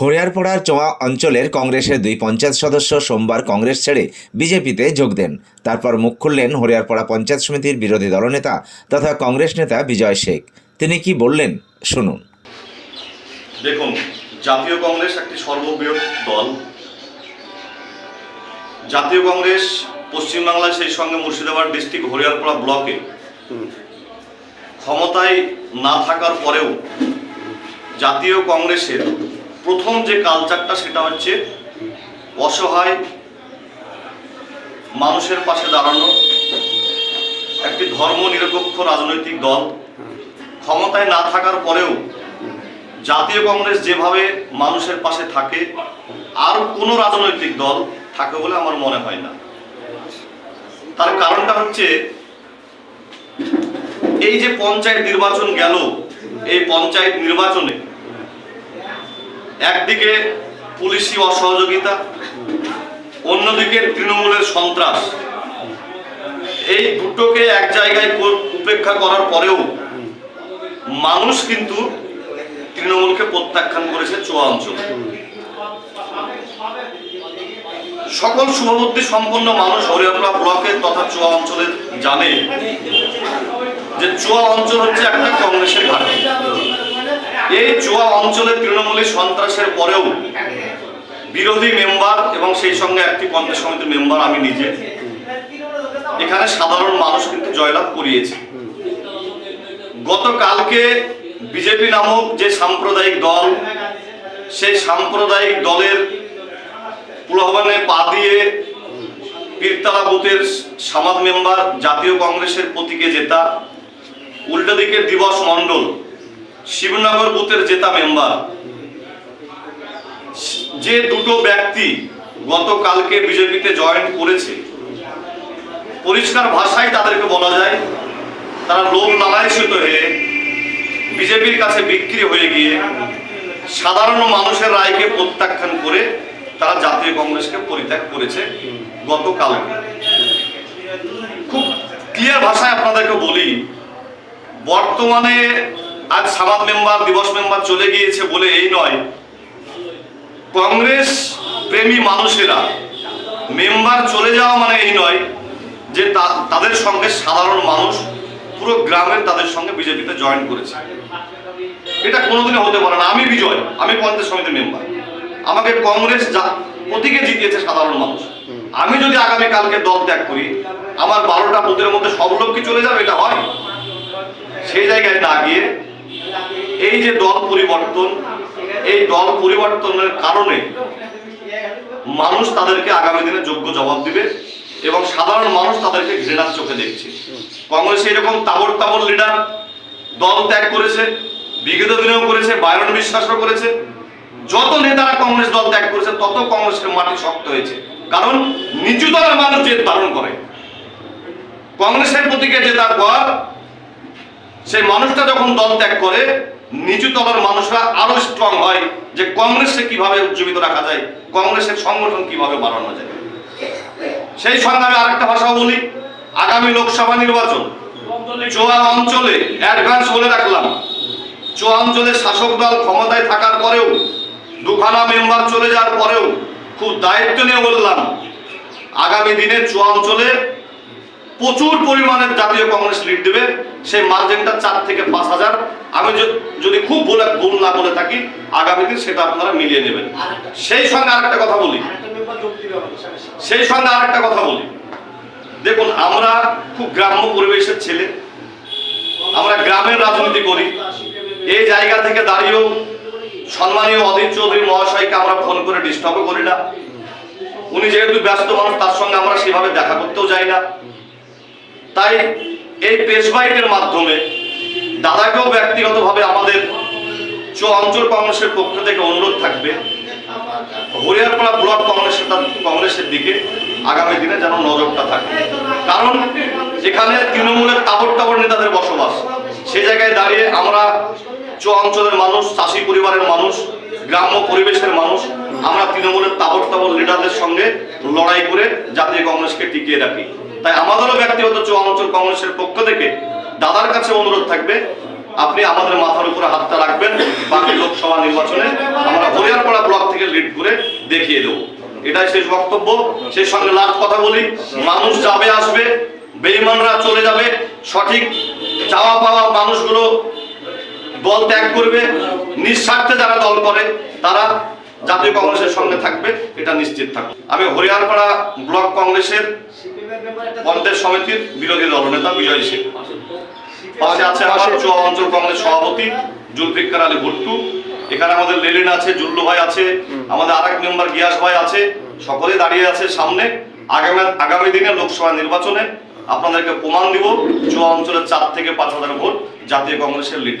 হরিয়ারপাড়ার চোয়া অঞ্চলের কংগ্রেসের দুই পঞ্চায়েত সদস্য সোমবার কংগ্রেস ছেড়ে বিজেপিতে যোগ দেন। তারপর মুখ খুললেন হরিয়ারপাড়া পঞ্চায়েত সমিতির বিরোধী দলনেতা তথা কংগ্রেস নেতা বিজয় শেখ। তিনি কি বললেন? শুনুন। দেখুন জাতীয় কংগ্রেস একটি সর্ববৃহৎ দল। জাতীয় কংগ্রেস পশ্চিমবাংলায় সেই সঙ্গে মুর্শিদাবাদ ডিস্ট্রিক্ট হরিয়ারপাড়া ব্লকে ক্ষমতায় না থাকার পরেও জাতীয় কংগ্রেসের প্রথম যে কালচারটা সেটা হচ্ছে অসহায় মানুষের পাশে দাঁড়ানো, একটি ধর্ম নিরপেক্ষ রাজনৈতিক দল ক্ষমতায় না থাকার পরেও জাতীয় কংগ্রেস যেভাবে মানুষের পাশে থাকে, আর কোনো রাজনৈতিক দল থাকে বলে আমার মনে হয় না। তার কারণটা হচ্ছে, এই যে পঞ্চায়েত নির্বাচন গেল, এই পঞ্চায়েত নির্বাচনে একদিকে পুলিশি অসহযোগিতা, অন্যদিকে তৃণমূলের সন্ত্রাস। এই দুটোকে এক জায়গায় উপেক্ষা করার পরেও মানুষ কিন্তু তৃণমূলকে প্রত্যাখ্যান করেছে চোয়া অঞ্চল। সকল শুভবুদ্ধি সম্পন্ন মানুষ হরিয়ানা ব্লকের তথা চোয়া অঞ্চলের জানে যে চোয়া অঞ্চল হচ্ছে একটা কংগ্রেসের ঘাঁটি। এই চোয়া অঞ্চলে তৃণমূলী সন্ত্রাসের পরেও বিরোধী মেম্বার এবং সেই সঙ্গে একটি পঞ্চায়েত সমিতির মেম্বার আমি নিজে। এখানে সাধারণ মানুষ কিন্তু জয়লাভ করিয়েছে। গতকালকে বিজেপি নামক যে সাম্প্রদায়িক দল, সেই সাম্প্রদায়িক দলের প্রলোভনে পা দিয়ে পীরতলা বুথের সামাদ মেম্বার জাতীয় কংগ্রেসের প্রতীকে জেতা, উল্টো দিকে দিবস মণ্ডল শিবনগর বুথের জেতা মেম্বার। যে দুটো ব্যক্তি গতকালকে বিজেপিতে জয়েন করেছে, পরিষ্কার ভাষায় তাদেরকে বলা যায়, তারা লোভ লালায়িত হয়ে বিজেপির কাছে বিক্রি হয়ে গিয়ে সাধারণ মানুষের রায়কে প্রত্যাখ্যান করে তারা জাতীয় কংগ্রেসকে পরিত্যাগ করেছে গতকাল। খুব ক্লিয়ার ভাষায় আপনাদেরকে বলি, বর্তমানে আজ সামাদ মেম্বার, দিবস মেম্বার চলে গিয়েছে বলে এই নয়। কংগ্রেস প্রেমী মানুষেরা, মেম্বার চলে যাওয়া মানে এই নয় যে তাদের সঙ্গে সাধারণ মানুষ পুরো গ্রামের তাদের সঙ্গে বিজেপিতে জয়েন করেছে। এটা কোনোদিনও হতে পারে না। আমি বিজয়, আমি পঞ্চায়েত সমিতির মেম্বার। আমাকে কংগ্রেস প্রতীকে জিতিয়েছে সাধারণ মানুষ। আমি যদি আগামী কালকে দল ত্যাগ করি, আমার বারোটা বুথের মধ্যে সব লোক কি চলে যাবে? এটা হয়। সেই জায়গায় না গিয়ে এই যে দল পরিবর্তন, এই দল পরিবর্তনের কারণে মানুষ তাদেরকে আগামী দিনে যোগ্য জবাব দিবে এবং সাধারণ মানুষ তাদেরকে ঘৃণার চোখে দেখছে। কংগ্রেস এরকম তাবর তাবর লিডার দল ত্যাগ করেছে, বিগত দিনেও করেছে, বায়রন বিশ্বাসও করেছে। যত নেতারা কংগ্রেস দল ত্যাগ করেছে, তত কংগ্রেসের মাটি শক্ত হয়েছে। কারণ নিচু দলের মানুষ জেদ ধারণ করে। কংগ্রেসের প্রতীকে জেতার পর সেই মানুষটা যখন দল ত্যাগ করে নিচু তলার মানুষরা আরও স্ট্রং হয় যে কংগ্রেসকে কীভাবে উজ্জীবিত রাখা যায়, কংগ্রেসের সংগঠন কীভাবে বাড়ানো যায়। সেই সঙ্গে আমি আরেকটা ভাষাও বলি, আগামী লোকসভা নির্বাচন, চোয়া অঞ্চলে অ্যাডভান্স বলে রাখলাম। চোয়া অঞ্চলে শাসক দল ক্ষমতায় থাকার পরেও, দুখানা মেম্বার চলে যাওয়ার পরেও খুব দায়িত্ব নিয়ে বললাম, আগামী দিনে চোয়া অঞ্চলে প্রচুর পরিমাণে জাতীয় কংগ্রেস লিড দেবে। সেই মার্জিনটা চার থেকে পাঁচ হাজার। আমি যদি খুব বলে ভুল না বলে থাকি আগামী দিন সেটা আপনারা মিলিয়ে নেবেন। সেই সঙ্গে আরেকটা কথা বলি। সেই সঙ্গে আরেকটা কথা বলি। দেখুন আমরা খুব গ্রাম্য পরিবেশের ছেলে। আমরা গ্রামের রাজনীতি করি। এই জায়গা থেকে দাঁড়িয়েও সম্মানীয় অধীর চৌধুরী মহাশয়কে আমরা ফোন করে ডিস্টার্বও করি না। উনি যেহেতু ব্যস্ত মানুষ তার সঙ্গে আমরা সেভাবে দেখা করতেও যাই না। তাই এই প্রেস বাইটের মাধ্যমে দাদাকেও ব্যক্তিগতভাবে আমাদের চো অঞ্চল কংগ্রেসের পক্ষ থেকে অনুরোধ থাকবে। হরিয়ারপাড়া ব্লক কংগ্রেসের কংগ্রেসের দিকে আগামী দিনে যেন নজরটা থাকে। কারণ যেখানে তৃণমূলের তাবর তাবর নেতাদের বসবাস সে জায়গায় দাঁড়িয়ে আমরা চো অঞ্চলের মানুষ, চাষি পরিবারের মানুষ, গ্রাম্য পরিবেশের মানুষ, আমরা তৃণমূলের তাবর তাবর লিডারদের সঙ্গে লড়াই করে জাতীয় কংগ্রেসকে টিকিয়ে রাখি। তাই আমাদেরও ব্যক্তিগত চো কংগ্রেসের পক্ষ থেকে দাদার কাছে অনুরোধ থাকবে, আপনি আমাদের মাথার উপরে হাতটা রাখবেন, বাকি লোকসভা নির্বাচনে আমরা হরিয়ারপাড়া ব্লক থেকে লিড করে দেখিয়ে দেবো। এটাই শেষ বক্তব্য। সেই সঙ্গে লাস্ট কথা বলি, মানুষ যাবে আসবে, বেইমানরা চলে যাবে, সঠিক চাওয়া পাওয়া মানুষগুলো দল ত্যাগ করবে, নিঃস্বার্থে যারা দল করে, তারা জাতীয় কংগ্রেসের সঙ্গে থাকবে, এটা নিশ্চিত থাকবে। আমি হরিয়ারপাড়া ব্লক কংগ্রেসের পঞ্চায়েত সমিতির বিরোধী দলনেতা বিজয় সিং পাশে আছে আমার চুয়া অঞ্চল কংগ্রেস সভাপতি জুলফিকার আলী ভুট্টু। এখানে আমাদের লেলিন আছে জুল্লু ভাই আছে আমাদের আরেক মেম্বার গিয়াস ভাই আছে। সকলে দাঁড়িয়ে আছে সামনে। আগামী আগামী দিনে লোকসভা নির্বাচনে আপনাদেরকে প্রমাণ দিব চুয়া অঞ্চলের চার থেকে পাঁচ হাজার ভোট জাতীয় কংগ্রেসের লিড